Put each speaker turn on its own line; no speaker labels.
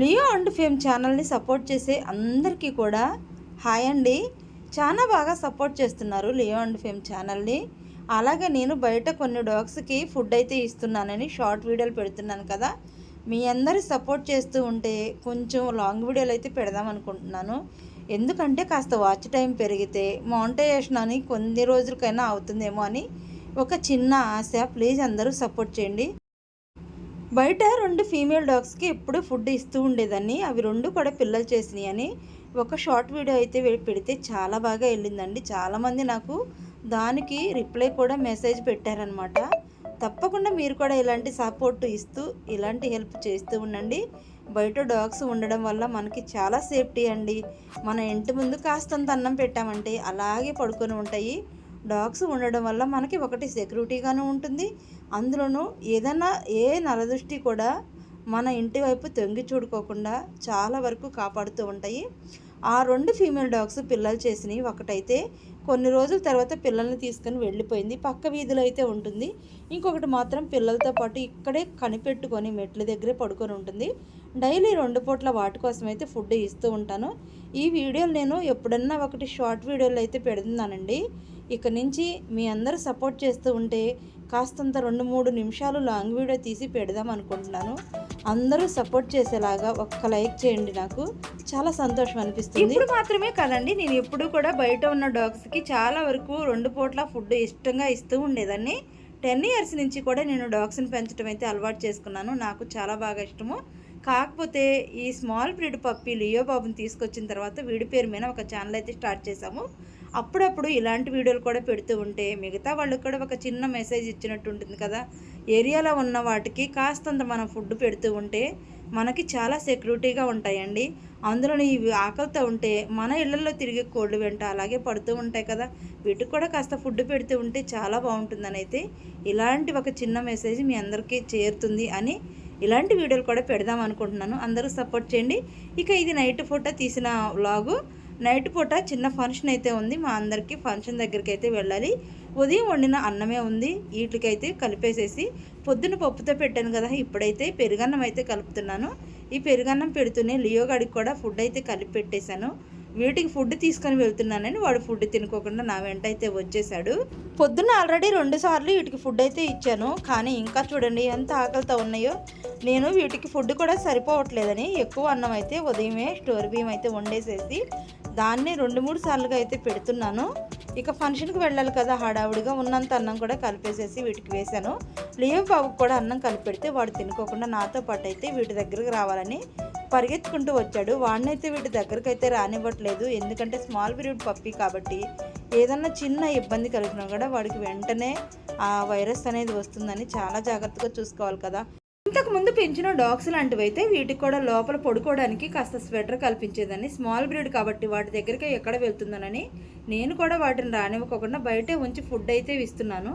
Leo and fame ఛానల్ని support చేసే అందరికీ కూడా హాయ్ అండి. చాలా బాగా సపోర్ట్ చేస్తున్నారు లియో అండ్ ఫేమ్ ఛానల్ని. అలాగే నేను బయట కొన్ని డాగ్స్కి ఫుడ్ అయితే ఇస్తున్నానని షార్ట్ వీడియోలు పెడుతున్నాను కదా. మీ అందరి సపోర్ట్ చేస్తూ ఉంటే కొంచెం లాంగ్ వీడియోలు అయితే పెడదాం అనుకుంటున్నాను. ఎందుకంటే కాస్త వాచ్ టైం పెరిగితే మౌంటైజేషన్ అని కొన్ని రోజులకైనా అవుతుందేమో అని ఒక చిన్న ఆశ. ప్లీజ్ అందరూ సపోర్ట్ చేయండి. బయట రెండు ఫీమేల్ డాగ్స్కి ఎప్పుడు ఫుడ్ ఇస్తూ ఉండేదాన్ని. అవి రెండు కూడా పిల్లలు చేసినాయి అని ఒక షార్ట్ వీడియో అయితే పెడితే చాలా బాగా వెళ్ళిందండి. చాలామంది నాకు దానికి రిప్లై కూడా మెసేజ్ పెట్టారనమాట తప్పకుండా మీరు కూడా ఇలాంటి సపోర్ట్ ఇస్తూ ఇలాంటి హెల్ప్ చేస్తూ ఉండండి. బయట డాగ్స్ ఉండడం వల్ల మనకి చాలా సేఫ్టీ అండి. మన ఇంటి ముందు కాస్తంత అన్నం పెట్టామంటే అలాగే పడుకొని ఉంటాయి. డాగ్స్ ఉండడం వల్ల మనకి ఒకటి సెక్యూరిటీగాను ఉంటుంది. అందులోనూ ఏదైనా ఏ నరదృష్టి కూడా మన ఇంటి వైపు తొంగి చూడుకోకుండా చాలా వరకు కాపాడుతూ ఉంటాయి. ఆ రెండు ఫీమేల్ డాగ్స్ పిల్లలు చేసినవి ఒకటైతే కొన్ని రోజుల తర్వాత పిల్లల్ని తీసుకొని వెళ్ళిపోయింది. పక్క వీధిలో అయితే ఉంటుంది. ఇంకొకటి మాత్రం పిల్లలతో పాటు ఇక్కడే కనిపెట్టుకొని మెట్ల దగ్గరే పడుకొని ఉంటుంది. డైలీ రెండు పూట్ల వాటి కోసం అయితే ఫుడ్ ఇస్తూ ఉంటాను. ఈ వీడియోలు నేను ఎప్పుడన్నా ఒకటి షార్ట్ వీడియోలు అయితే పెడుతున్నానండి. ఇక నుంచి మీ అందరూ సపోర్ట్ చేస్తూ ఉంటే కాస్తంత రెండు మూడు నిమిషాలు లాంగ్ వీడియో తీసి పెడదాం అనుకుంటున్నాను. అందరూ సపోర్ట్ చేసేలాగా ఒక్క లైక్ చేయండి నాకు. చాలా సంతోషం అనిపిస్తుంది. ఇప్పుడు మాత్రమే కదండి నేను ఎప్పుడు కూడా బయట ఉన్న డాగ్స్కి చాలా వరకు రెండు పూట్ల ఫుడ్ ఇష్టంగా ఇస్తూ ఉండేదాన్ని. టెన్ ఇయర్స్ నుంచి కూడా నేను డాగ్స్ని పెంచడం అయితే అలవాటు చేసుకున్నాను. నాకు చాలా బాగా ఇష్టము. కాకపోతే ఈ స్మాల్ బ్రీడ్ పప్పి లియో బాబుని తీసుకొచ్చిన తర్వాత వీడి పేరు మీద ఒక ఛానల్ అయితే స్టార్ట్ చేశాము. అప్పుడప్పుడు ఇలాంటి వీడియోలు కూడా పెడుతూ ఉంటే మిగతా వాళ్ళకి కూడా ఒక చిన్న మెసేజ్ ఇచ్చినట్టు ఉంటుంది కదా. ఏరియాలో ఉన్న వాటికి కాస్తంత మనం ఫుడ్ పెడుతూ ఉంటే మనకి చాలా సెక్యూరిటీగా ఉంటాయండి. అందులో ఇవి ఆకలితో ఉంటే మన ఇళ్ళలో తిరిగే కోళ్ళు వెంట అలాగే పడుతూ ఉంటాయి కదా. వీటికి కూడా కాస్త ఫుడ్ పెడుతూ ఉంటే చాలా బాగుంటుందని అయితే ఇలాంటి ఒక చిన్న మెసేజ్ మీ అందరికీ చేరుతుంది అని ఇలాంటి వీడియోలు కూడా పెడదాం అనుకుంటున్నాను. అందరూ సపోర్ట్ చేయండి. ఇక ఇది నైట్ ఫోటో తీసిన వ్లాగు. నైట్ పూట చిన్న ఫంక్షన్ అయితే ఉంది. మా అందరికీ ఫంక్షన్ దగ్గరికి అయితే వెళ్ళాలి. ఉదయం వండిన అన్నమే ఉంది. వీటికైతే కలిపేసేసి పొద్దున పప్పుతో పెట్టాను కదా ఇప్పుడైతే పెరుగన్నం అయితే కలుపుతున్నాను. ఈ పెరుగన్నం పెడుతూనే లియోగాడికి కూడా ఫుడ్ అయితే కలిపి పెట్టేశాను వీటికి ఫుడ్ తీసుకొని వెళ్తున్నానని వాడు ఫుడ్ తినుకోకుండా నా వెంట అయితే వచ్చేసాడు పొద్దున్న ఆల్రెడీ రెండు సార్లు వీటికి ఫుడ్ అయితే ఇచ్చాను. కానీ ఇంకా చూడండి ఎంత ఆకలితో ఉన్నాయో. నేను వీటికి ఫుడ్ కూడా సరిపోవట్లేదని ఎక్కువ అన్నం అయితే ఉదయమే స్టోర్ బియ్యం అయితే వండేసేసి దాన్ని రెండు మూడు సార్లుగా అయితే పెడుతున్నాను. ఇక ఫంక్షన్కి వెళ్ళాలి కదా హడావుడిగా ఉన్నంత అన్నం కూడా కలిపేసేసి వీటికి వేశాను. లేవు బాబుకి కూడా అన్నం కలిపెడితే వాడు తినుకోకుండా నాతో పాటు అయితే వీటి దగ్గరకు రావాలని పరిగెత్తుకుంటూ వచ్చాడు. వాడినైతే వీటి దగ్గరకు అయితే రానివ్వట్లేదు. ఎందుకంటే స్మాల్ పీరియడ్ పప్పి కాబట్టి ఏదన్నా చిన్న ఇబ్బంది కలిగినా కూడా వాడికి వెంటనే ఆ వైరస్ అనేది వస్తుందని చాలా జాగ్రత్తగా చూసుకోవాలి కదా. ఇంతకు ముందు పెంచిన డాగ్స్ లాంటివి అయితే వీటికి కూడా లోపల పడుకోవడానికి కాస్త స్వెటర్ కల్పించేదని స్మాల్ బ్రీడ్ కాబట్టి వాటి దగ్గరికి ఎక్కడ వెళ్తుందనని నేను కూడా వాటిని రానివ్వకుండా బయటే ఉంచి ఫుడ్ అయితే ఇస్తున్నాను.